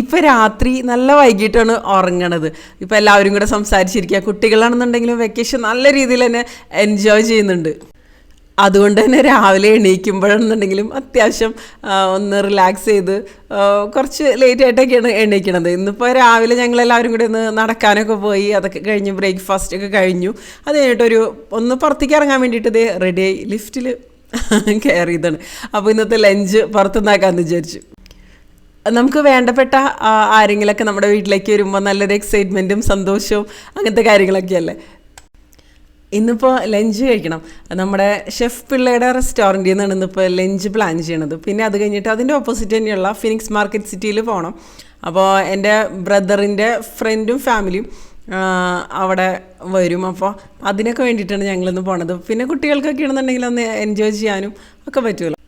ഇപ്പം രാത്രി നല്ല വൈകിട്ടാണ് ഉറങ്ങണത്. ഇപ്പം എല്ലാവരും കൂടെ സംസാരിച്ചിരിക്കുക. കുട്ടികളാണെന്നുണ്ടെങ്കിലും വെക്കേഷൻ നല്ല രീതിയിൽ തന്നെ എൻജോയ് ചെയ്യുന്നുണ്ട്. അതുകൊണ്ട് തന്നെ രാവിലെ എണീക്കുമ്പോഴാണെന്നുണ്ടെങ്കിലും അത്യാവശ്യം ഒന്ന് റിലാക്സ് ചെയ്ത് കുറച്ച് ലേറ്റ് ആയിട്ടൊക്കെയാണ് എണീക്കണത്. ഇന്നിപ്പോൾ രാവിലെ ഞങ്ങൾ എല്ലാവരും കൂടി ഒന്ന് നടക്കാനൊക്കെ പോയി അതൊക്കെ കഴിഞ്ഞ് ബ്രേക്ക്ഫാസ്റ്റ് ഒക്കെ കഴിഞ്ഞു. അത് കഴിഞ്ഞിട്ടൊരു ഒന്ന് പുറത്തേക്ക് ഇറങ്ങാൻ വേണ്ടിയിട്ട് ഇത് റെഡിയായി ലിഫ്റ്റിൽ കയറിയതാണ് അപ്പോൾ ഇന്നത്തെ ലഞ്ച് പുറത്തുനിന്നാക്കാമെന്ന് വിചാരിച്ചു. നമുക്ക് വേണ്ടപ്പെട്ട ആരെങ്കിലൊക്കെ നമ്മുടെ വീട്ടിലേക്ക് വരുമ്പോൾ നല്ലൊരു എക്സൈറ്റ്മെന്റും സന്തോഷവും അങ്ങനത്തെ കാര്യങ്ങളൊക്കെ അല്ലേ ഇന്നിപ്പോൾ ലഞ്ച് കഴിക്കണം. നമ്മുടെ ഷെഫ് പിള്ളയുടെ റെസ്റ്റോറന്റിൽ നിന്നാണ് ഇന്നിപ്പോൾ ലഞ്ച് പ്ലാൻ ചെയ്യണത്. പിന്നെ അത് കഴിഞ്ഞിട്ട് അതിന്റെ ഓപ്പോസിറ്റ് തന്നെയുള്ള ഫിനിക്സ് മാർക്കറ്റ് സിറ്റിയിൽ പോകണം അപ്പോൾ എന്റെ ബ്രദറിന്റെ ഫ്രണ്ടും ഫാമിലിയും അവിടെ വരും. അപ്പോൾ അതിനൊക്കെ വേണ്ടിയിട്ടാണ് ഞങ്ങളിന്ന് പോണത്. പിന്നെ കുട്ടികൾക്കൊക്കെ ആണെന്നുണ്ടെങ്കിൽ ഒന്ന് എൻജോയ് ചെയ്യാനും ഒക്കെ പറ്റുമല്ലോ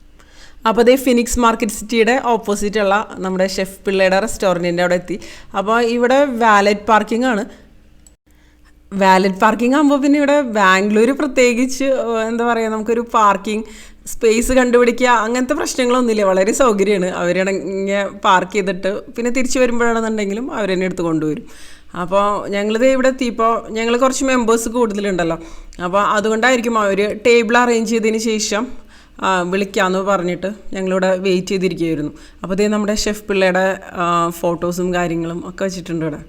അപ്പോൾ അതേ ഫിനിക്സ് മാർക്കറ്റ് സിറ്റിയുടെ ഓപ്പോസിറ്റുള്ള നമ്മുടെ ഷെഫ് പിള്ളയുടെ റെസ്റ്റോറന്റിന്റെ അവിടെ എത്തി. അപ്പോൾ ഇവിടെ വാലറ്റ് പാർക്കിംഗ് ആണ്. വാലറ്റ് പാർക്കിംഗ് ആകുമ്പോൾ പിന്നെ ഇവിടെ ബാംഗ്ലൂർ പ്രത്യേകിച്ച് എന്താ പറയുക നമുക്കൊരു പാർക്കിംഗ് സ്പേസ് കണ്ടുപിടിക്കുക അങ്ങനത്തെ പ്രശ്നങ്ങളൊന്നുമില്ല. വളരെ സൗകര്യമാണ്. അവരിങ്ങനെ പാർക്ക് ചെയ്തിട്ട് പിന്നെ തിരിച്ചു വരുമ്പോഴാണെന്നുണ്ടെങ്കിലും അവരെന്നെ എടുത്ത് കൊണ്ടുവരും. അപ്പോൾ ഞങ്ങളിത് ഇവിടെ എത്തിയപ്പോൾ ഞങ്ങൾ കുറച്ച് മെമ്പേഴ്സ് കൂടുതലുണ്ടല്ലോ. അപ്പോൾ അതുകൊണ്ടായിരിക്കും അവർ ടേബിൾ അറേഞ്ച് ചെയ്തതിന് ശേഷം വിളിക്കാമെന്ന് പറഞ്ഞിട്ട് ഞങ്ങളിവിടെ വെയിറ്റ് ചെയ്തിരിക്കുകയായിരുന്നു. അപ്പോൾ ഇതേ നമ്മുടെ ഷെഫ് പിള്ളയുടെ ഫോട്ടോസും കാര്യങ്ങളും ഒക്കെ വെച്ചിട്ടുണ്ട് ഇവിടെ.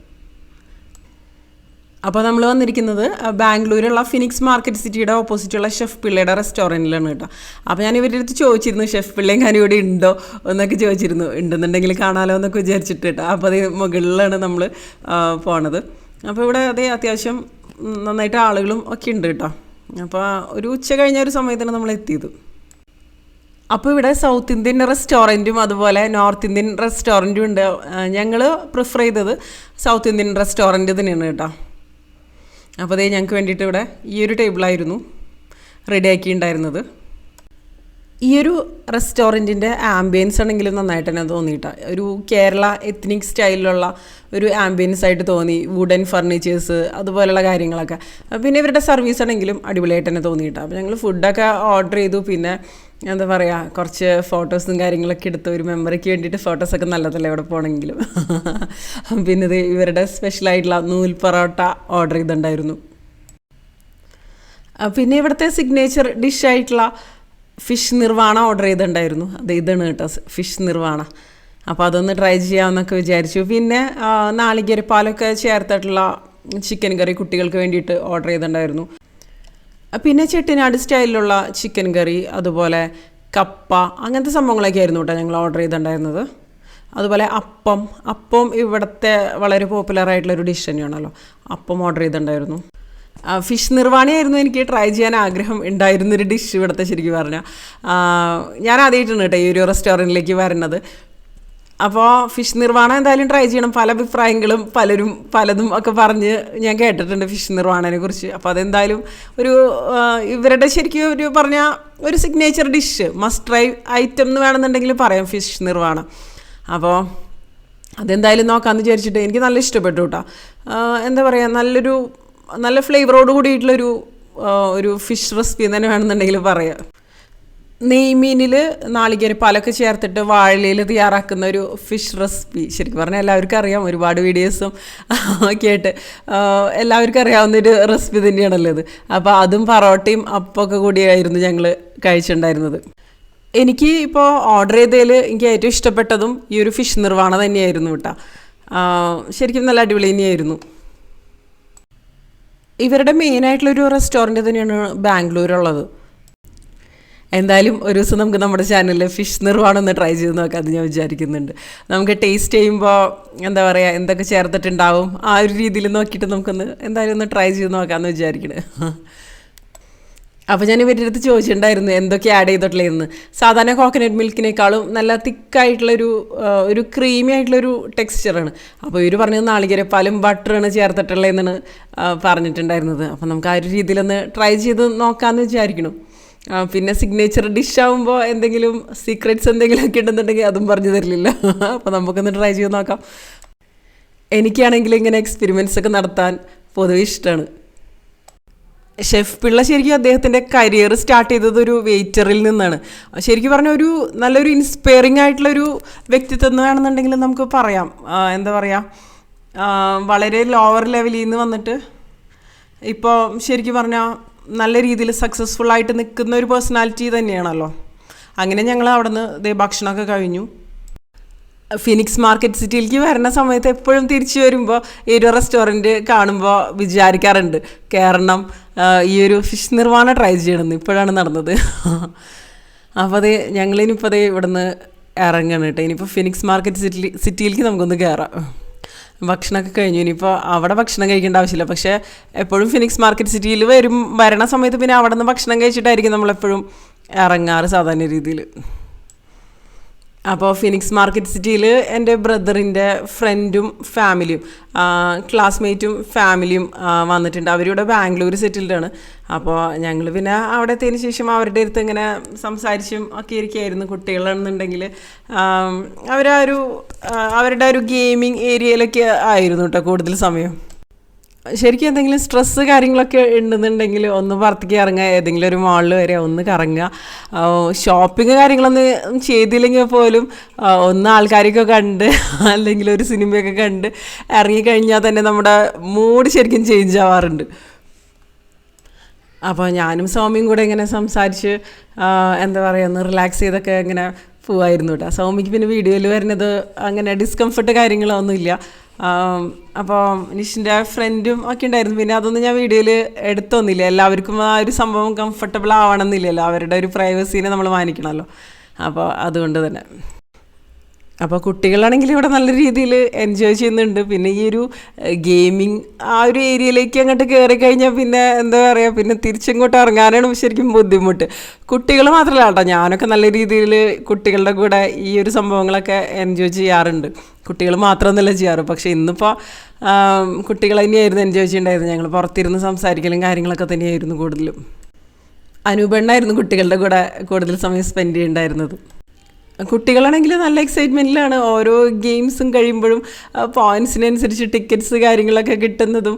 അപ്പോൾ നമ്മൾ വന്നിരിക്കുന്നത് ബാംഗ്ലൂരുള്ള ഫിനിക്സ് മാർക്കറ്റ് സിറ്റിയുടെ ഓപ്പോസിറ്റുള്ള ഷെഫ് പിള്ളയുടെ റെസ്റ്റോറന്റിലാണ് കേട്ടോ. അപ്പോൾ ഞാൻ ഇവരുടെ അടുത്ത് ചോദിച്ചിരുന്നു ഷെഫ് പിള്ളയും കാര്യം ഇവിടെ ഉണ്ടോ? എന്നൊക്കെ ചോദിച്ചിരുന്നു. ഉണ്ടെന്നുണ്ടെങ്കിൽ കാണാലോ എന്നൊക്കെ വിചാരിച്ചിട്ട് കേട്ടോ. അപ്പോൾ അത് മുകളിലാണ് നമ്മൾ പോണത്. അപ്പോൾ ഇവിടെ അതേ അത്യാവശ്യം നന്നായിട്ട് ആളുകളും ഒക്കെ ഉണ്ട് കേട്ടോ. അപ്പോൾ ഒരു ഉച്ച കഴിഞ്ഞ ഒരു സമയത്താണ് നമ്മൾ എത്തിയത്. അപ്പോൾ ഇവിടെ സൗത്ത് ഇന്ത്യൻ റെസ്റ്റോറന്റും അതുപോലെ നോർത്ത് ഇന്ത്യൻ റെസ്റ്റോറന്റും ഉണ്ട്. ഞങ്ങൾ പ്രിഫർ ചെയ്തത് സൗത്ത് ഇന്ത്യൻ റെസ്റ്റോറന്റ് തന്നെയാണ് കേട്ടോ. അപ്പോൾ അതേ ഞങ്ങൾക്ക് വേണ്ടിയിട്ട് ഇവിടെ ഈ ഒരു ടേബിളായിരുന്നു റെഡിയാക്കി ഉണ്ടായിരുന്നത് ഈ ഒരു റെസ്റ്റോറന്റിന്റെ ആംബിയൻസ് ആണെങ്കിലും നന്നായിട്ട് തന്നെ തോന്നിയിട്ട. ഒരു കേരള എത്നിക് സ്റ്റൈലിലുള്ള ഒരു ആംബിയൻസ് ആയിട്ട് തോന്നി. വുഡൻ ഫർണിച്ചേഴ്സ് അതുപോലെയുള്ള കാര്യങ്ങളൊക്കെ. പിന്നെ ഇവരുടെ സർവീസ് ആണെങ്കിലും അടിപൊളിയായിട്ട് തന്നെ തോന്നിയിട്ട. അപ്പോൾ ഞങ്ങൾ ഫുഡൊക്കെ ഓർഡർ ചെയ്തു. പിന്നെ എന്താ പറയുക കുറച്ച് ഫോട്ടോസും കാര്യങ്ങളൊക്കെ എടുത്ത് ഒരു മെമ്മറിക്ക് വേണ്ടിയിട്ട് ഫോട്ടോസൊക്കെ നല്ലതല്ലേ എവിടെ പോകണമെങ്കിലും പിന്നെ ഇത് ഇവരുടെ സ്പെഷ്യലായിട്ടുള്ള നൂൽ പൊറോട്ട ഓർഡർ ചെയ്തിട്ടുണ്ടായിരുന്നു. പിന്നെ ഇവിടുത്തെ സിഗ്നേച്ചർ ഡിഷായിട്ടുള്ള ഫിഷ് നിർവാണ ഓർഡർ ചെയ്തിട്ടുണ്ടായിരുന്നു. അത് ഇതാണ് കേട്ടോ ഫിഷ് നിർവാണ അപ്പോൾ അതൊന്ന് ട്രൈ ചെയ്യാമെന്നൊക്കെ വിചാരിച്ചു. പിന്നെ നാളികേരി നാളികേരപ്പാലൊക്കെ ചേർത്തിട്ടുള്ള ചിക്കൻ കറി കുട്ടികൾക്ക് വേണ്ടിയിട്ട് ഓർഡർ ചെയ്തിട്ടുണ്ടായിരുന്നു. പിന്നെ ചെട്ടിനാട് സ്റ്റൈലിലുള്ള ചിക്കൻ കറി അതുപോലെ കപ്പ അങ്ങനത്തെ സംഭവങ്ങളൊക്കെ ആയിരുന്നു കേട്ടോ ഞങ്ങൾ ഓർഡർ ചെയ്തിട്ടുണ്ടായിരുന്നത്. അതുപോലെ അപ്പം അപ്പം ഇവിടുത്തെ വളരെ പോപ്പുലർ ആയിട്ടുള്ള ഒരു ഡിഷ് തന്നെയാണല്ലോ. അപ്പം ഓർഡർ ചെയ്തിട്ടുണ്ടായിരുന്നു. ഫിഷ് നിർവാണിയായിരുന്നു എനിക്ക് ട്രൈ ചെയ്യാൻ ആഗ്രഹം ഉണ്ടായിരുന്നൊരു ഡിഷ് ഇവിടുത്തെ ശരിക്കും പറഞ്ഞാൽ ഞാൻ ആദ്യമായിട്ടാണ് കേട്ടോ ഈ ഒരു റെസ്റ്റോറന്റിലേക്ക് വരുന്നത്. അപ്പോൾ ഫിഷ് നിർവാണം എന്തായാലും ട്രൈ ചെയ്യണം. പല അഭിപ്രായങ്ങളും പലരും പലതും ഒക്കെ പറഞ്ഞ് ഞാൻ കേട്ടിട്ടുണ്ട് ഫിഷ് നിർവാണനെ കുറിച്ച്. അപ്പോൾ അതെന്തായാലും ഒരു ഇവരുടെ ശരിക്കും ഒരു പറഞ്ഞ ഒരു signature dish must try item എന്ന് വേണമെന്നുണ്ടെങ്കിൽ പറയാം ഫിഷ് നിർവാണം. അപ്പോൾ അതെന്തായാലും നോക്കാമെന്ന് വിചാരിച്ചിട്ട് എനിക്ക് നല്ല ഇഷ്ടപ്പെട്ടു കേട്ടോ എന്താ പറയുക നല്ലൊരു നല്ല ഫ്ലേവറോട് കൂടിയിട്ടുള്ളൊരു ഒരു ഫിഷ് റെസിപ്പി തന്നെ വേണമെന്നുണ്ടെങ്കിൽ പറയാം. നെയ്മീനിൽ നാളികേരപ്പാലൊക്കെ ചേർത്തിട്ട് വാഴയിലയിൽ തയ്യാറാക്കുന്ന ഒരു ഫിഷ് റെസിപ്പി ശരിക്കും പറഞ്ഞാൽ എല്ലാവർക്കും അറിയാം. ഒരുപാട് വീഡിയോസും ആയിട്ട് എല്ലാവർക്കും അറിയാവുന്ന ഒരു റെസിപ്പി തന്നെയാണല്ലോ ഇത്. അപ്പോൾ അതും പറോട്ടയും അപ്പമൊക്കെ കൂടിയായിരുന്നു ഞങ്ങൾ കഴിച്ചിട്ടുണ്ടായിരുന്നത്. എനിക്ക് ഇപ്പോൾ ഓർഡർ ചെയ്തതിൽ എനിക്ക് ഏറ്റവും ഇഷ്ടപ്പെട്ടതും ഈ ഒരു ഫിഷ് നിർവാണ തന്നെയായിരുന്നു കേട്ടോ. ശരിക്കും നല്ല അടിപൊളി തന്നെയായിരുന്നു. ഇവരുടെ മെയിനായിട്ടുള്ളൊരു റെസ്റ്റോറന്റ് തന്നെയാണ് ബാംഗ്ലൂരുള്ളത്. എന്തായാലും ഒരു ദിവസം നമുക്ക് നമ്മുടെ ചാനലിൽ ഫിഷ് നിർവാണം ഒന്ന് ട്രൈ ചെയ്ത് നോക്കാം അത് ഞാൻ വിചാരിക്കുന്നുണ്ട്. നമുക്ക് ടേസ്റ്റ് ചെയ്യുമ്പോൾ എന്താ പറയുക എന്തൊക്കെ ചേർത്തിട്ടുണ്ടാവും ആ ഒരു രീതിയിൽ നോക്കിയിട്ട് നമുക്കൊന്ന് എന്തായാലും ഒന്ന് ട്രൈ ചെയ്ത് നോക്കാമെന്ന് വിചാരിക്കണേ. അപ്പോൾ ഞാൻ ഇവരുടെ അടുത്ത് ചോദിച്ചിട്ടുണ്ടായിരുന്നു എന്തൊക്കെ ആഡ് ചെയ്തിട്ടുള്ളതെന്ന് സാധാരണ കോക്കനട്ട് മിൽക്കിനേക്കാളും നല്ല തിക്കായിട്ടുള്ളൊരു ഒരു ക്രീമി ആയിട്ടുള്ളൊരു ടെക്സ്ചറാണ് അപ്പോൾ ഇവർ പറഞ്ഞത് നാളികേരപ്പാലും ബട്ടറാണ് ചേർത്തിട്ടുള്ളതെന്നാണ് പറഞ്ഞിട്ടുണ്ടായിരുന്നത്. അപ്പോൾ നമുക്ക് ആ ഒരു രീതിയിലൊന്ന് ട്രൈ ചെയ്ത് നോക്കാമെന്ന് വിചാരിക്കണം. പിന്നെ സിഗ്നേച്ചർ ഡിഷ് ആകുമ്പോൾ എന്തെങ്കിലും സീക്രറ്റ്സ് എന്തെങ്കിലും ഒക്കെ ഉണ്ടെന്നുണ്ടെങ്കിൽ അതും പറഞ്ഞു തരില്ല. അപ്പോൾ നമുക്കൊന്ന് ട്രൈ ചെയ്ത് നോക്കാം. എനിക്കാണെങ്കിൽ ഇങ്ങനെ എക്സ്പെരിമെന്റ്സ് ഒക്കെ നടത്താൻ പൊതുവെ ഇഷ്ടമാണ് ഷെഫ് പിള്ള ശരിക്കും അദ്ദേഹത്തിന്റെ കരിയർ സ്റ്റാർട്ട് ചെയ്തത് ഒരു വെയിറ്ററിൽ നിന്നാണ്. ശരിക്കും പറഞ്ഞ ഒരു നല്ലൊരു ഇൻസ്പയറിംഗ് ആയിട്ടുള്ളൊരു വ്യക്തിത്വം എന്നാണെന്നുണ്ടെങ്കിൽ നമുക്ക് പറയാം. എന്താ പറയുക വളരെ ലോവർ ലെവലിൽ നിന്ന് വന്നിട്ട് ഇപ്പോൾ ശരിക്കും പറഞ്ഞാൽ നല്ല രീതിയിൽ സക്സസ്ഫുൾ ആയിട്ട് നിൽക്കുന്ന ഒരു പേഴ്സണാലിറ്റി തന്നെയാണല്ലോ. അങ്ങനെ ഞങ്ങൾ അവിടെ നിന്ന് ഭക്ഷണമൊക്കെ കഴിഞ്ഞു. ഫിനിക്സ് മാർക്കറ്റ് സിറ്റിയിലേക്ക് വരുന്ന സമയത്ത് എപ്പോഴും തിരിച്ചു വരുമ്പോൾ ഈ ഒരു റെസ്റ്റോറന്റ് കാണുമ്പോൾ വിചാരിക്കാറുണ്ട് കയറണം ഈ ഒരു ഫിഷ് നിർമ്മാണം ട്രൈ ചെയ്യണമെന്ന് ഇപ്പോഴാണ് നടന്നത്. അപ്പോൾ അതേ ഞങ്ങളിനിപ്പോൾ അതേ ഇവിടുന്ന് ഇറങ്ങണം കേട്ടോ. ഇനിയിപ്പോൾ ഫിനിക്സ് മാർക്കറ്റ് സിറ്റി സിറ്റിയിലേക്ക് നമുക്കൊന്ന് കയറാം ഭക്ഷണമൊക്കെ കഴിഞ്ഞു. ഇനിയിപ്പോൾ അവിടെ ഭക്ഷണം കഴിക്കേണ്ട ആവശ്യമില്ല. പക്ഷേ എപ്പോഴും ഫിനിക്സ് മാർക്കറ്റ് സിറ്റിയിൽ വരും. വരണ സമയത്ത് പിന്നെ അവിടെ നിന്ന് ഭക്ഷണം കഴിച്ചിട്ടായിരിക്കും നമ്മളെപ്പോഴും ഇറങ്ങാറ് സാധാരണ രീതിയിൽ. അപ്പോൾ ഫിനിക്സ് മാർക്കറ്റ് സിറ്റിയിൽ എന്റെ ബ്രദറിന്റെ ഫ്രണ്ടും ഫാമിലിയും ക്ലാസ്മേറ്റും ഫാമിലിയും വന്നിട്ടുണ്ട്. അവരിവിടെ ബാംഗ്ലൂർ സെറ്റിൽഡാണ്. അപ്പോൾ ഞങ്ങൾ പിന്നെ അവിടെ എത്തിയതിന് ശേഷം അവരുടെ അടുത്ത് ഇങ്ങനെ സംസാരിച്ചും ഒക്കെ ഇരിക്കുകയായിരുന്നു കുട്ടികളാണെന്നുണ്ടെങ്കിൽ. അവരാ ഒരു അവരുടെ ഒരു ഗെയിമിങ് ഏരിയയിലൊക്കെ ആയിരുന്നു കേട്ടോ കൂടുതൽ സമയം. ശരിക്കും എന്തെങ്കിലും സ്ട്രെസ്സ് കാര്യങ്ങളൊക്കെ ഉണ്ടെന്നുണ്ടെങ്കിൽ ഒന്ന് പുറത്തേക്ക് ഇറങ്ങുക ഏതെങ്കിലും ഒരു മാളിൽ വരെ ഒന്ന് കറങ്ങുക. ഷോപ്പിംഗ് കാര്യങ്ങളൊന്നും ചെയ്തില്ലെങ്കിൽ പോലും ഒന്ന് ആൾക്കാരെയൊക്കെ കണ്ട് അല്ലെങ്കിൽ ഒരു സിനിമയൊക്കെ കണ്ട് ഇറങ്ങിക്കഴിഞ്ഞാൽ തന്നെ നമ്മുടെ മൂഡ് ശരിക്കും ചേഞ്ച് ആവാറുണ്ട്. അപ്പോൾ ഞാനും സ്വാമിയും കൂടെ ഇങ്ങനെ സംസാരിച്ച് എന്താ പറയുക ഒന്ന് റിലാക്സ് ചെയ്തൊക്കെ ഇങ്ങനെ പോവായിരുന്നു കേട്ടോ സ്വാമിക്ക് പിന്നെ വീഡിയോയിൽ വരുന്നത് അങ്ങനെ ഡിസ്കംഫർട്ട് കാര്യങ്ങളൊന്നുമില്ല. അപ്പോൾ നിഷിന്റെ ഫ്രണ്ടും ഒക്കെ ഉണ്ടായിരുന്നു. പിന്നെ അതൊന്നും ഞാൻ വീഡിയോയിൽ എടുത്തൊന്നില്ല എല്ലാവർക്കും ആ ഒരു സംഭവം കംഫർട്ടബിൾ ആവണമെന്നില്ലല്ലോ. അവരുടെ ഒരു പ്രൈവസീനെ നമ്മൾ മാനിക്കണമല്ലോ. അപ്പോൾ അതുകൊണ്ട് തന്നെ. അപ്പോൾ കുട്ടികളാണെങ്കിൽ ഇവിടെ നല്ല രീതിയിൽ എൻജോയ് ചെയ്യുന്നുണ്ട്. പിന്നെ ഈ ഒരു ഗെയിമിങ് ആ ഒരു ഏരിയയിലേക്ക് അങ്ങോട്ട് കയറി കഴിഞ്ഞാൽ പിന്നെ എന്താ പറയുക പിന്നെ തിരിച്ചിങ്ങോട്ട് ഇറങ്ങാനാണ് ശരിക്കും ബുദ്ധിമുട്ട്. കുട്ടികൾ മാത്രമല്ല കേട്ടോ ഞാനൊക്കെ നല്ല രീതിയിൽ കുട്ടികളുടെ കൂടെ ഈ ഒരു സംഭവങ്ങളൊക്കെ എൻജോയ് ചെയ്യാറുണ്ട്. കുട്ടികൾ മാത്രമൊന്നുമല്ല ചെയ്യാറ് പക്ഷേ ഇന്നിപ്പോൾ കുട്ടികൾ തന്നെയായിരുന്നു എൻജോയ് ചെയ്യേണ്ടായിരുന്നു ഞങ്ങൾ പുറത്തിരുന്ന് സംസാരിക്കലും കാര്യങ്ങളൊക്കെ തന്നെയായിരുന്നു കൂടുതലും. അനുപണ്ണായിരുന്നു കുട്ടികളുടെ കൂടെ കൂടുതൽ സമയം സ്പെൻഡ് ചെയ്യുന്നുണ്ടായിരുന്നത് കുട്ടികളാണെങ്കിൽ നല്ല എക്സൈറ്റ്മെന്റിലാണ് ഓരോ ഗെയിംസും കഴിയുമ്പോഴും പോയിൻസിനനുസരിച്ച് ടിക്കറ്റ്സ് കാര്യങ്ങളൊക്കെ കിട്ടുന്നതും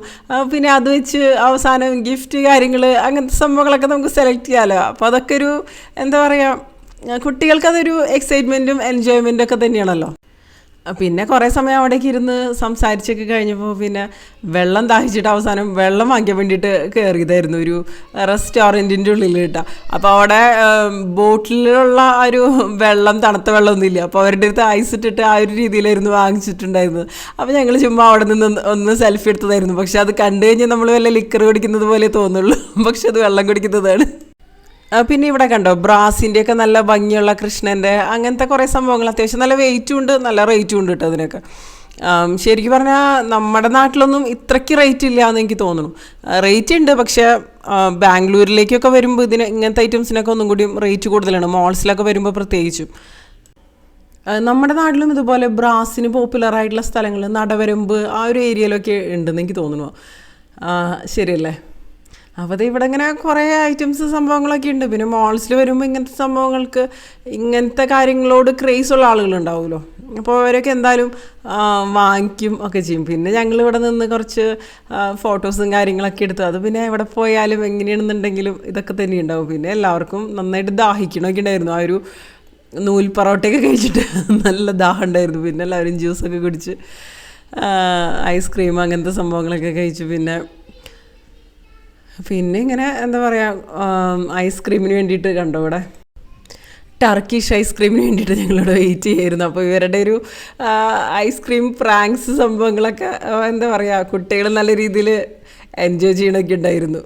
പിന്നെ അത് വെച്ച് അവസാനം ഗിഫ്റ്റ് കാര്യങ്ങൾ അങ്ങനത്തെ സംഭവങ്ങളൊക്കെ നമുക്ക് സെലക്ട് ചെയ്യാമല്ലോ അപ്പോൾ അതൊക്കെ ഒരു എന്താ പറയുക കുട്ടികൾക്കതൊരു എക്സൈറ്റ്മെന്റും എൻജോയ്മെന്റും ഒക്കെ തന്നെയാണല്ലോ. പിന്നെ കുറേ സമയം അവിടേക്ക് ഇരുന്ന് സംസാരിച്ചൊക്കെ കഴിഞ്ഞപ്പോൾ പിന്നെ വെള്ളം ദാഹിച്ചിട്ട് അവസാനം വെള്ളം വാങ്ങിക്കാൻ വേണ്ടിയിട്ട് കയറിയതായിരുന്നു ഒരു റെസ്റ്റോറന്റിന്റെ ഉള്ളിൽ കേട്ടോ. അപ്പോൾ അവിടെ ബോട്ടിലുള്ള ഒരു വെള്ളം തണുത്ത വെള്ളമൊന്നുമില്ല. അപ്പോൾ അവരുടെ അടുത്ത് ഐസ് ഇട്ടിട്ട് ആ ഒരു രീതിയിലായിരുന്നു വാങ്ങിച്ചിട്ടുണ്ടായിരുന്നത്. അപ്പോൾ ഞങ്ങൾ ചുമ്മാ അവിടെ നിന്ന് ഒന്ന് സെൽഫി എടുത്തതായിരുന്നു. പക്ഷെ അത് കണ്ടു കഴിഞ്ഞാൽ നമ്മൾ വല്ല ലിക്കർ കുടിക്കുന്നത് പോലെ തോന്നുള്ളൂ. പക്ഷെ അത് വെള്ളം കുടിക്കുന്നതാണ്. പിന്നെ ഇവിടെ കണ്ടോ ബ്രാസിന്റെ ഒക്കെ നല്ല ഭംഗിയുള്ള കൃഷ്ണന്റെ അങ്ങനത്തെ കുറേ സംഭവങ്ങൾ അത്യാവശ്യം നല്ല വെയിറ്റും ഉണ്ട് നല്ല റേറ്റും ഉണ്ട് കേട്ടോ അതിനൊക്കെ. ശരിക്കും പറഞ്ഞാൽ നമ്മുടെ നാട്ടിലൊന്നും ഇത്രയ്ക്ക് റേറ്റ് ഇല്ല എന്ന് എനിക്ക് തോന്നുന്നു. റേറ്റ് ഉണ്ട് പക്ഷേ ബാംഗ്ലൂരിലേക്കൊക്കെ വരുമ്പോൾ ഇതിന് ഇങ്ങനത്തെ ഐറ്റംസിനൊക്കെ ഒന്നും കൂടി റേറ്റ് കൂടുതലാണ് മോൾസിലൊക്കെ വരുമ്പോൾ പ്രത്യേകിച്ചും. നമ്മുടെ നാട്ടിലും ഇതുപോലെ ബ്രാസിന് പോപ്പുലർ ആയിട്ടുള്ള സ്ഥലങ്ങൾ നടവരമ്പ് ആ ഒരു ഏരിയയിലൊക്കെ ഉണ്ടെന്ന് എനിക്ക് തോന്നുന്നു. ശരിയല്ലേ? അപ്പോൾ ഇവിടെ ഇങ്ങനെ കുറേ ഐറ്റംസ് സംഭവങ്ങളൊക്കെ ഉണ്ട്. പിന്നെ മോൾസിൽ വരുമ്പോൾ ഇങ്ങനത്തെ സംഭവങ്ങൾക്ക് ഇങ്ങനത്തെ കാര്യങ്ങളോട് ക്രേസ് ഉള്ള ആളുകളുണ്ടാവുമല്ലോ അപ്പോൾ അവരൊക്കെ എന്തായാലും വാങ്ങിക്കും ഒക്കെ ചെയ്യും. പിന്നെ ഞങ്ങൾ ഇവിടെ നിന്ന് കുറച്ച് ഫോട്ടോസും കാര്യങ്ങളൊക്കെ എടുത്തു അത് പിന്നെ എവിടെ പോയാലും എങ്ങനെയാണെന്നുണ്ടെങ്കിലും ഇതൊക്കെ തന്നെ ഉണ്ടാവും. പിന്നെ എല്ലാവർക്കും നന്നായിട്ട് ദാഹിക്കണമൊക്കെ ഉണ്ടായിരുന്നു. ആ ഒരു നൂൽ പൊറോട്ടയൊക്കെ കഴിച്ചിട്ട് നല്ല ദാഹം ഉണ്ടായിരുന്നു. പിന്നെ എല്ലാവരും ജ്യൂസൊക്കെ കുടിച്ച് ഐസ്ക്രീം അങ്ങനത്തെ സംഭവങ്ങളൊക്കെ കഴിച്ചു പിന്നെ പിന്നെ ഇങ്ങനെ എന്താ പറയുക ഐസ്ക്രീമിന് വേണ്ടിയിട്ട് കണ്ടോ ഇവിടെ? ടർക്കിഷ് ഐസ്ക്രീമിന് വേണ്ടിയിട്ട് ഞങ്ങളിവിടെ വെയിറ്റ് ചെയ്യായിരുന്നു അപ്പോൾ ഇവരുടെ ഒരു ഐസ്ക്രീം പ്രാങ്ക്സ് സംഭവങ്ങളൊക്കെ എന്താ പറയുക കുട്ടികൾ നല്ല രീതിയിൽ എൻജോയ് ചെയ്യണമൊക്കെ ഉണ്ടായിരുന്നു.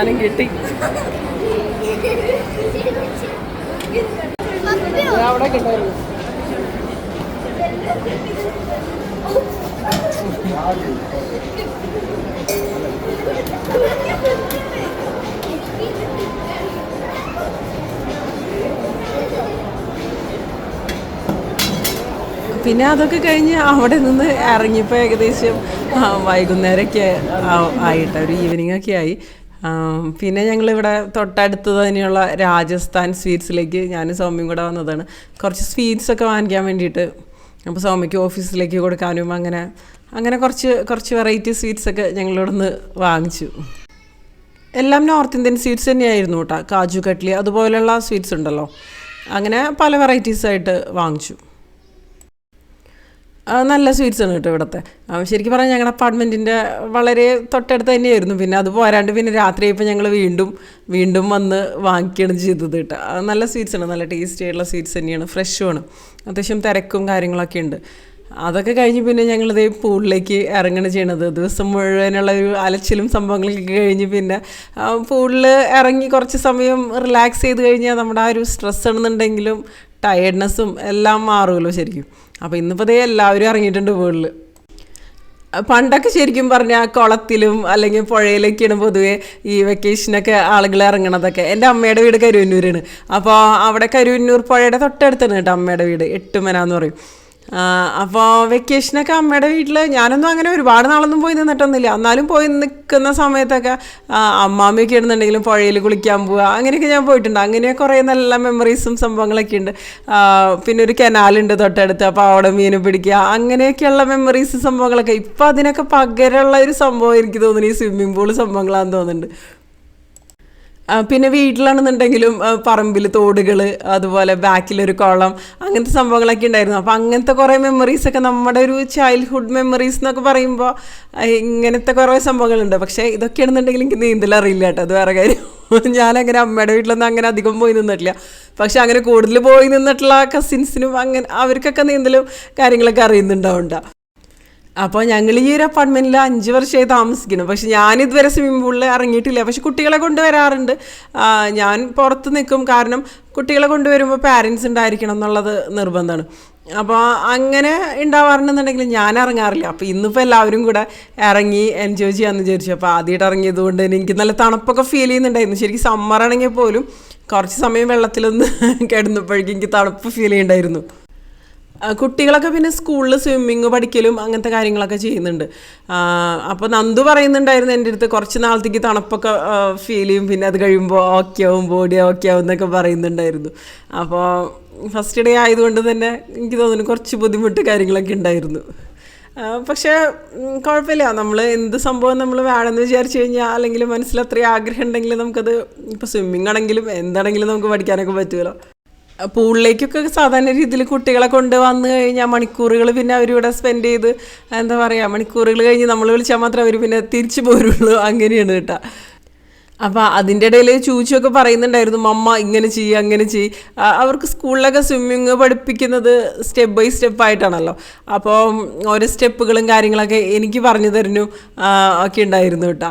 അവസാനം കിട്ടി. അവിടെ പിന്നെ അതൊക്കെ കഴിഞ്ഞ് അവിടെ നിന്ന് ഇറങ്ങിയപ്പോൾ ഏകദേശം വൈകുന്നേരമൊക്കെ ആയിട്ട് ഒരു ഈവനിങ് ഒക്കെ ആയി. പിന്നെ ഞങ്ങളിവിടെ തൊട്ടടുത്ത് തന്നെയുള്ള രാജസ്ഥാൻ സ്വീറ്റ്സിലേക്ക് ഞാൻ സൗമ്യം കൂടെ വന്നതാണ്. കുറച്ച് സ്വീറ്റ്സൊക്കെ വാങ്ങിക്കാൻ വേണ്ടിയിട്ട് അപ്പോൾ സൗമ്യക്ക് ഓഫീസിലേക്ക് കൊടുക്കാനും അങ്ങനെ അങ്ങനെ കുറച്ച് കുറച്ച് വെറൈറ്റി സ്വീറ്റ്സൊക്കെ ഞങ്ങളിവിടെ നിന്ന് വാങ്ങിച്ചു. എല്ലാം നോർത്ത് ഇന്ത്യൻ സ്വീറ്റ്സ് തന്നെയായിരുന്നു കേട്ടോ. കാജു കട്ട്ലി അതുപോലെയുള്ള സ്വീറ്റ്സ് ഉണ്ടല്ലോ. അങ്ങനെ പല വെറൈറ്റീസായിട്ട് വാങ്ങിച്ചു. നല്ല സ്വീറ്റ്സ് ആണ് കേട്ടോ ഇവിടുത്തെ. ശരിക്കും പറഞ്ഞാൽ ഞങ്ങളുടെ അപ്പാർട്ട്മെന്റിന്റെ വളരെ തൊട്ടടുത്ത് തന്നെയായിരുന്നു. പിന്നെ അത് പോരാണ്ട് പിന്നെ രാത്രി ആയപ്പോൾ ഞങ്ങൾ വീണ്ടും വീണ്ടും വന്ന് വാങ്ങിക്കുകയാണ് ചെയ്തത് കേട്ടോ. നല്ല സ്വീറ്റ്സ് ആണ്. നല്ല ടേസ്റ്റി ആയിട്ടുള്ള സ്വീറ്റ്സ് തന്നെയാണ്. ഫ്രഷുമാണ് അത്യാവശ്യം തിരക്കും കാര്യങ്ങളൊക്കെ ഉണ്ട്. അതൊക്കെ കഴിഞ്ഞ് പിന്നെ ഞങ്ങളിതേ പൂളിലേക്ക് ഇറങ്ങണ ചെയ്യണത്. ദിവസം മുഴുവനുള്ള ഒരു അലച്ചിലും സംഭവങ്ങളൊക്കെ കഴിഞ്ഞ് പിന്നെ പൂളിൽ ഇറങ്ങി കുറച്ച് സമയം റിലാക്സ് ചെയ്ത് കഴിഞ്ഞാൽ നമ്മുടെ ആ ഒരു സ്ട്രെസ് ആണെന്നുണ്ടെങ്കിലും ടയർഡ്നെസ്സും എല്ലാം മാറുമല്ലോ ശരിക്കും. അപ്പോൾ ഇന്നിപ്പോൾ എല്ലാവരും ഇറങ്ങിയിട്ടുണ്ട് വീട്ടിൽ പണ്ടൊക്കെ ശരിക്കും പറഞ്ഞാൽ കുളത്തിലും അല്ലെങ്കിൽ പുഴയിലൊക്കെയാണ് പൊതുവേ ഈ വെക്കേഷനൊക്കെ ആളുകൾ ഇറങ്ങണതൊക്കെ. എന്റെ അമ്മയുടെ വീട് കരുവന്നൂരാണ് അപ്പോൾ അവിടെ കരുവന്നൂർ പുഴയുടെ തൊട്ടടുത്താണ് കേട്ടോ അമ്മയുടെ വീട് എട്ടുമന എന്ന് പറയും. അപ്പോൾ വെക്കേഷനൊക്കെ അമ്മയുടെ വീട്ടിൽ ഞാനൊന്നും അങ്ങനെ ഒരുപാട് നാളൊന്നും പോയി നിന്നിട്ടൊന്നുമില്ല. എന്നാലും പോയി നിൽക്കുന്ന സമയത്തൊക്കെ അമ്മാമ്മയൊക്കെ ആണെന്നുണ്ടെങ്കിലും പുഴയിൽ കുളിക്കാൻ പോവുക അങ്ങനെയൊക്കെ ഞാൻ പോയിട്ടുണ്ട്. അങ്ങനെ കുറേ നല്ല മെമ്മറീസും സംഭവങ്ങളൊക്കെ ഉണ്ട്. പിന്നെ ഒരു കനാലുണ്ട് തൊട്ടടുത്ത് അപ്പോൾ അവിടെ മീൻ പിടിക്കുക അങ്ങനെയൊക്കെയുള്ള മെമ്മറീസ് സംഭവങ്ങളൊക്കെ. ഇപ്പം അതിനൊക്കെ പകരമുള്ള ഒരു സംഭവം എനിക്ക് തോന്നുന്നു ഈ സ്വിമ്മിംഗ് പൂൾ സംഭവങ്ങളാണെന്ന് തോന്നുന്നുണ്ട്. പിന്നെ വീട്ടിലാണെന്നുണ്ടെങ്കിലും പറമ്പിൽ തോടുകൾ അതുപോലെ ബാക്കിലൊരു കുളം അങ്ങനത്തെ സംഭവങ്ങളൊക്കെ ഉണ്ടായിരുന്നു. അപ്പോൾ അങ്ങനത്തെ കുറേ മെമ്മറീസ് ഒക്കെ നമ്മുടെ ഒരു ചൈൽഡ്ഹുഡ് മെമ്മറീസ് എന്നൊക്കെ പറയുമ്പോൾ ഇങ്ങനത്തെ കുറേ സംഭവങ്ങളുണ്ട്. പക്ഷേ ഇതൊക്കെയാണെന്നുണ്ടെങ്കിൽ എനിക്ക് നീന്തൽ അറിയില്ല കേട്ടോ. അത് വേറെ കാര്യം. ഞാനങ്ങനെ അമ്മയുടെ വീട്ടിലൊന്നും അങ്ങനെ അധികം പോയി നിന്നിട്ടില്ല. പക്ഷെ അങ്ങനെ കൂടുതൽ പോയി നിന്നിട്ടുള്ള കസിൻസിനും അങ്ങനെ അവർക്കൊക്കെ നീന്തലും കാര്യങ്ങളൊക്കെ അറിയുന്നുണ്ടാവുണ്ട അപ്പോൾ ഞങ്ങൾ ഈ ഒരു അപ്പാർട്ട്മെന്റിൽ അഞ്ച് വർഷമായി താമസിക്കുന്നു. പക്ഷെ ഞാനിതുവരെ സ്വിമ്മിംഗ് പൂളിൽ ഇറങ്ങിയിട്ടില്ല. പക്ഷെ കുട്ടികളെ കൊണ്ടുവരാറുണ്ട്. ഞാൻ പുറത്ത് നിൽക്കും. കാരണം കുട്ടികളെ കൊണ്ടുവരുമ്പോൾ പാരൻസ് ഉണ്ടായിരിക്കണം എന്നുള്ളത് നിർബന്ധമാണ്. അപ്പോൾ അങ്ങനെ ഉണ്ടാവാറുണ്ടെന്നുണ്ടെങ്കിൽ ഞാൻ ഇറങ്ങാറില്ല. അപ്പോൾ ഇന്നിപ്പോൾ എല്ലാവരും കൂടെ ഇറങ്ങി എൻജോയ് ചെയ്യാമെന്ന് വിചാരിച്ചു. അപ്പോൾ ആദ്യമായിട്ട് ഇറങ്ങിയത് കൊണ്ട് എനിക്ക് നല്ല തണുപ്പൊക്കെ ഫീൽ ചെയ്യുന്നുണ്ടായിരുന്നു. ശരിക്കും സമ്മർ ആണെങ്കിൽ പോലും കുറച്ച് സമയം വെള്ളത്തിലൊന്ന് കിടന്നപ്പോഴേക്കും എനിക്ക് തണുപ്പ് ഫീൽ ചെയ്യുന്നുണ്ടായിരുന്നു. കുട്ടികളൊക്കെ പിന്നെ സ്കൂളിൽ സ്വിമ്മിങ് പഠിക്കലും അങ്ങനത്തെ കാര്യങ്ങളൊക്കെ ചെയ്യുന്നുണ്ട്. അപ്പോൾ നന്ദു പറയുന്നുണ്ടായിരുന്നു എന്റെ അടുത്ത് കുറച്ച് നാളത്തേക്ക് തണുപ്പൊക്കെ ഫീൽ ചെയ്യും. പിന്നെ അത് കഴിയുമ്പോൾ ഓക്കെ ആവും ബോഡി ഓക്കെ ആവും എന്നൊക്കെ പറയുന്നുണ്ടായിരുന്നു. അപ്പോൾ ഫസ്റ്റ് ഡേ ആയതുകൊണ്ട് തന്നെ എനിക്ക് തോന്നുന്നു കുറച്ച് ബുദ്ധിമുട്ട് കാര്യങ്ങളൊക്കെ ഉണ്ടായിരുന്നു. പക്ഷേ കുഴപ്പമില്ല. നമ്മൾ എന്ത് സംഭവം നമ്മൾ വേണമെന്ന് വിചാരിച്ചു കഴിഞ്ഞാൽ അല്ലെങ്കിൽ മനസ്സിൽ അത്രയും ആഗ്രഹം ഉണ്ടെങ്കിൽ നമുക്കത് ഇപ്പോൾ സ്വിമ്മിങ് ആണെങ്കിലും എന്താണെങ്കിലും നമുക്ക് പഠിക്കാനൊക്കെ പറ്റുമല്ലോ പൂളിലേക്കൊക്കെ സാധാരണ രീതിയിൽ കുട്ടികളെ കൊണ്ട് വന്നു കഴിഞ്ഞാൽ മണിക്കൂറുകൾ പിന്നെ അവരിവിടെ സ്പെൻഡ് ചെയ്ത് എന്താ പറയുക മണിക്കൂറുകൾ കഴിഞ്ഞ് നമ്മൾ വിളിച്ചാൽ മാത്രമേ അവർ പിന്നെ തിരിച്ചു പോരുള്ളൂ. അങ്ങനെയാണ് കേട്ടോ. അപ്പോൾ അതിന്റെ ഇടയിൽ ചൂച്ചൊക്കെ പറയുന്നുണ്ടായിരുന്നു മമ്മ ഇങ്ങനെ ചെയ്യ് അങ്ങനെ ചെയ്യ്. അവർക്ക് സ്കൂളിലൊക്കെ സ്വിമ്മിങ് പഠിപ്പിക്കുന്നത് സ്റ്റെപ്പ് ബൈ സ്റ്റെപ്പ് ആയിട്ടാണല്ലോ. അപ്പോൾ ഓരോ സ്റ്റെപ്പുകളും കാര്യങ്ങളൊക്കെ എനിക്ക് പറഞ്ഞു തരുന്നു ഒക്കെ ഉണ്ടായിരുന്നു കേട്ടോ.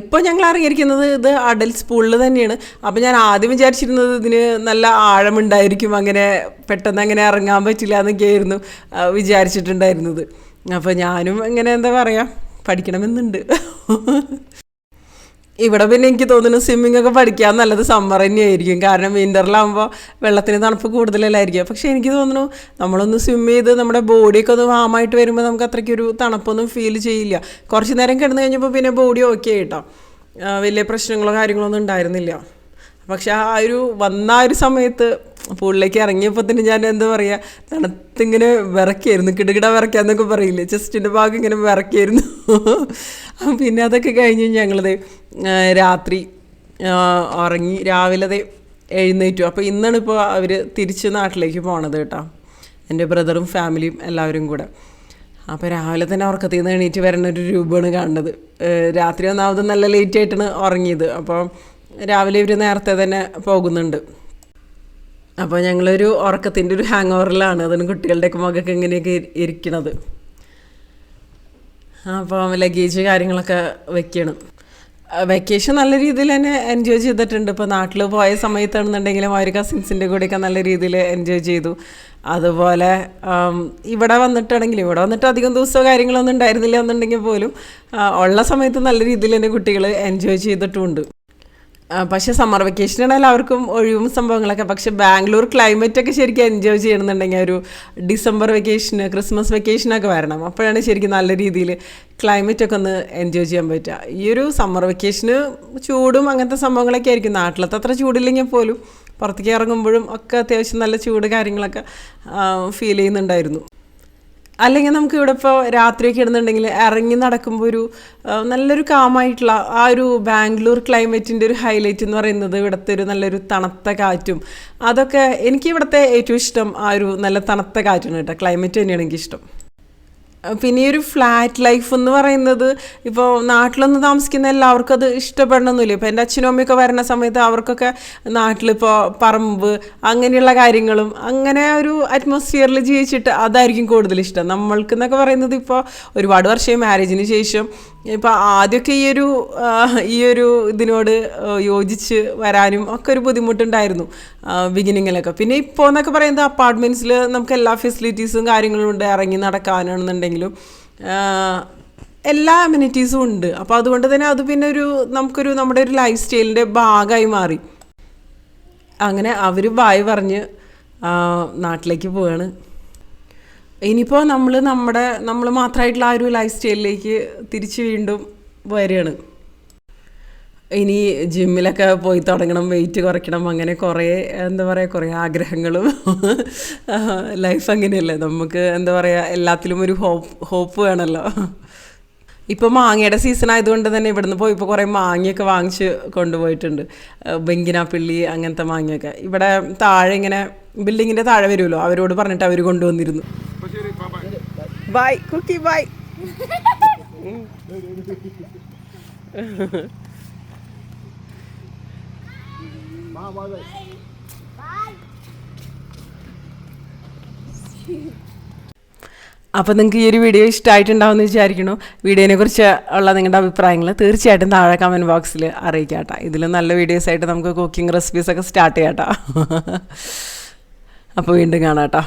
ഇപ്പോൾ ഞങ്ങൾ അറിഞ്ഞിരിക്കുന്നത് ഇത് അഡൽസ് പൂളിൽ തന്നെയാണ്. അപ്പോൾ ഞാൻ ആദ്യം വിചാരിച്ചിരുന്നത് ഇതിന് നല്ല ആഴമുണ്ടായിരിക്കും അങ്ങനെ പെട്ടെന്ന് അങ്ങനെ ഇറങ്ങാൻ പറ്റില്ല എന്നൊക്കെയായിരുന്നു വിചാരിച്ചിട്ടുണ്ടായിരുന്നത്. അപ്പോൾ ഞാനും ഇങ്ങനെ എന്താ പറയുക പഠിക്കണമെന്നുണ്ട്. ഇവിടെ പിന്നെ എനിക്ക് തോന്നുന്നു സ്വിമ്മിംഗ് ഒക്കെ പഠിക്കാൻ നല്ലത് സമ്മർ തന്നെയായിരിക്കും. കാരണം വിന്ററിലാകുമ്പോൾ വെള്ളത്തിന് തണുപ്പ് കൂടുതലല്ലായിരിക്കും. പക്ഷേ എനിക്ക് തോന്നുന്നു നമ്മളൊന്ന് സ്വിം ചെയ്ത് നമ്മുടെ ബോഡിയൊക്കെ ഒന്ന് വാമായിട്ട് വരുമ്പോൾ നമുക്ക് അത്രയ്ക്കൊരു തണുപ്പൊന്നും ഫീൽ ചെയ്യില്ല. കുറച്ച് നേരം കിടന്നു കഴിഞ്ഞപ്പോൾ പിന്നെ ബോഡി ഓക്കെ കേട്ടോ വലിയ പ്രശ്നങ്ങളോ കാര്യങ്ങളോ ഒന്നും ഉണ്ടായിരുന്നില്ല. പക്ഷെ ആ ഒരു വന്ന ആ ഒരു സമയത്ത് പൂളിലേക്ക് ഇറങ്ങിയപ്പോൾ തന്നെ ഞാൻ എന്താ പറയുക തണുത്തിങ്ങനെ വിറക്കായിരുന്നു കിടുകിട വിറക്കാന്നൊക്കെ പറയില്ലേ ചെസ്റ്റിന്റെ ഭാഗം ഇങ്ങനെ വിറക്കായിരുന്നു പിന്നെ അതൊക്കെ കഴിഞ്ഞ് ഞങ്ങളത് രാത്രി ഉറങ്ങി രാവിലെ ദേ എഴുന്നേറ്റു. അപ്പോൾ ഇന്നാണ് ഇപ്പോൾ അവർ തിരിച്ച് നാട്ടിലേക്ക് പോണത് കേട്ടോ എന്റെ ബ്രദറും ഫാമിലിയും എല്ലാവരും കൂടെ. അപ്പോൾ രാവിലെ തന്നെ ഉറക്കത്തിൽ നിന്ന് എണീറ്റ് വരുന്ന ഒരു രൂപമാണ് കാണുന്നത്. രാത്രി ഒന്നാമത് നല്ല ലേറ്റ് ആയിട്ടാണ് ഉറങ്ങിയത്. അപ്പോൾ രാവിലെ ഇവർ നേരത്തെ തന്നെ പോകുന്നുണ്ട്. അപ്പോൾ ഞങ്ങളൊരു ഉറക്കത്തിന്റെ ഒരു ഹാങ് ഓവറിലാണ് അതിന് കുട്ടികളുടെയൊക്കെ മുഖമൊക്കെ ഇങ്ങനെയൊക്കെ ഇരി- ഇരിക്കണത്. അപ്പോൾ ലഗേജ് കാര്യങ്ങളൊക്കെ വെക്കണം. വെക്കേഷൻ നല്ല രീതിയിൽ തന്നെ എൻജോയ് ചെയ്തിട്ടുണ്ട്. ഇപ്പോൾ നാട്ടിൽ പോയ സമയത്താണെന്നുണ്ടെങ്കിലും അവർ കസിൻസിന്റെ കൂടെയൊക്കെ നല്ല രീതിയിൽ എൻജോയ് ചെയ്തു. അതുപോലെ ഇവിടെ വന്നിട്ടാണെങ്കിലും ഇവിടെ വന്നിട്ട് അധികം ദിവസമോ കാര്യങ്ങളൊന്നും ഉണ്ടായിരുന്നില്ല എന്നുണ്ടെങ്കിൽ പോലും ഉള്ള സമയത്ത് നല്ല രീതിയിൽ തന്നെ കുട്ടികൾ എൻജോയ് ചെയ്തിട്ടുമുണ്ട്. പക്ഷേ സമ്മർ വെക്കേഷനാണ് എല്ലാവർക്കും ഒഴിവും സംഭവങ്ങളൊക്കെ. പക്ഷെ ബാംഗ്ലൂർ ക്ലൈമറ്റ് ഒക്കെ ശരിക്കും എൻജോയ് ചെയ്യണമെന്നുണ്ടെങ്കിൽ ഒരു ഡിസംബർ വെക്കേഷന് ക്രിസ്മസ് വെക്കേഷനൊക്കെ വരണം. അപ്പോഴാണ് ശരിക്കും നല്ല രീതിയിൽ ക്ലൈമറ്റ് ഒക്കെ ഒന്ന് എൻജോയ് ചെയ്യാൻ പറ്റുക. ഈ ഒരു സമ്മർ വെക്കേഷന് ചൂടും അങ്ങനത്തെ സംഭവങ്ങളൊക്കെ ആയിരിക്കും. നാട്ടിലത്തെ അത്ര ചൂടില്ലെങ്കിൽ പോലും പുറത്തേക്ക് ഇറങ്ങുമ്പോഴും ഒക്കെ അത്യാവശ്യം നല്ല ചൂട് കാര്യങ്ങളൊക്കെ ഫീൽ ചെയ്യുന്നുണ്ടായിരുന്നു. അല്ലെങ്കിൽ നമുക്ക് ഇവിടെ ഇപ്പോൾ രാത്രിയൊക്കെ ഇടുന്നുണ്ടെങ്കിൽ ഇറങ്ങി നടക്കുമ്പോൾ ഒരു നല്ലൊരു കാമായിട്ടുള്ള ആ ഒരു ബാംഗ്ലൂർ ക്ലൈമറ്റിന്റെ ഒരു ഹൈലൈറ്റ് എന്ന് പറയുന്നത് ഇവിടുത്തെ ഒരു നല്ലൊരു തണുത്ത കാറ്റും. അതൊക്കെ എനിക്ക് ഇവിടുത്തെ ഏറ്റവും ഇഷ്ടം ആ ഒരു നല്ല തണുത്ത കാറ്റാണ് കേട്ടോ. ക്ലൈമറ്റ് തന്നെയാണ് എനിക്കിഷ്ടം പിന്നെ ഈ ഒരു ഫ്ലാറ്റ് ലൈഫ് എന്ന് പറയുന്നത് ഇപ്പോൾ നാട്ടിലൊന്നും താമസിക്കുന്ന എല്ലാവർക്കും അത് ഇഷ്ടപ്പെടണമെന്നില്ല ഇപ്പോൾ എന്റെ അച്ഛനും അമ്മയൊക്കെ വരുന്ന സമയത്ത് അവർക്കൊക്കെ നാട്ടിലിപ്പോൾ പറമ്പ് അങ്ങനെയുള്ള കാര്യങ്ങളും അങ്ങനെ ഒരു അറ്റ്മോസ്ഫിയറിൽ ജീവിച്ചിട്ട് അതായിരിക്കും കൂടുതൽ ഇഷ്ടം. നമ്മൾക്ക് എന്നൊക്കെ പറയുന്നത് ഇപ്പോൾ ഒരുപാട് വർഷം മാരേജിന് ശേഷം ഇപ്പോൾ ആദ്യമൊക്കെ ഈ ഒരു ഈ ഒരു ഇതിനോട് യോജിച്ച് വരാനും ഒക്കെ ഒരു ബുദ്ധിമുട്ടുണ്ടായിരുന്നു ബിഗിനിങ്ങിലൊക്കെ പിന്നെ ഇപ്പോൾ എന്നൊക്കെ പറയുന്നത് അപ്പാർട്ട്മെന്റ്സിൽ നമുക്ക് എല്ലാ ഫെസിലിറ്റീസും കാര്യങ്ങളും ഉണ്ട് ഇറങ്ങി നടക്കാനാണെന്നുണ്ടെങ്കിലും എല്ലാ അമ്യൂണിറ്റീസും ഉണ്ട്. അപ്പോൾ അതുകൊണ്ട് തന്നെ അത് പിന്നെ ഒരു നമുക്കൊരു നമ്മുടെ ഒരു ലൈഫ് സ്റ്റൈലിന്റെ ഭാഗമായി മാറി. അങ്ങനെ അവർ ബായ് പറഞ്ഞ് നാട്ടിലേക്ക് പോവാണ്. ഇനിയിപ്പോൾ നമ്മൾ നമ്മുടെ നമ്മൾ മാത്രമായിട്ടുള്ള ആ ഒരു ലൈഫ് സ്റ്റൈലിലേക്ക് തിരിച്ച് വീണ്ടും വരികയാണ്. ഇനി ജിമ്മിലൊക്കെ പോയി തുടങ്ങണം വെയിറ്റ് കുറയ്ക്കണം അങ്ങനെ കുറേ എന്താ പറയുക കുറേ ആഗ്രഹങ്ങളും. ലൈഫ് അങ്ങനെയല്ലേ? നമുക്ക് എന്താ പറയുക എല്ലാത്തിലും ഒരു ഹോപ്പ് ഹോപ്പ് വേണമല്ലോ ഇപ്പോൾ മാങ്ങയുടെ സീസൺ ആയതുകൊണ്ട് തന്നെ ഇവിടുന്ന് പോയപ്പോൾ കുറേ മാങ്ങയൊക്കെ വാങ്ങിച്ച് കൊണ്ടുപോയിട്ടുണ്ട്. ബെങ്കിനാപ്പിള്ളി അങ്ങനത്തെ മാങ്ങയൊക്കെ. ഇവിടെ താഴെ ഇങ്ങനെ ബിൽഡിങ്ങിന്റെ താഴെ വരുമല്ലോ അവരോട് പറഞ്ഞിട്ട് അവർ കൊണ്ടുവന്നിരുന്നു. ബൈ കുക്കി ബൈ അപ്പോൾ നിങ്ങൾക്ക് ഈ ഒരു വീഡിയോ ഇഷ്ടമായിട്ടുണ്ടാവുമെന്ന് വിചാരിക്കണു വീഡിയോനെ കുറിച്ച് ഉള്ള നിങ്ങളുടെ അഭിപ്രായങ്ങൾ തീർച്ചയായിട്ടും താഴെ കമന്റ് ബോക്സിൽ അറിയിക്കാം കേട്ടോ. ഇതിലും നല്ല വീഡിയോസ് ആയിട്ട് നമുക്ക് കുക്കിംഗ് റെസിപ്പീസൊക്കെ സ്റ്റാർട്ട് ചെയ്യാം കേട്ടോ. അപ്പോൾ വീണ്ടും കാണാം കേട്ടോ.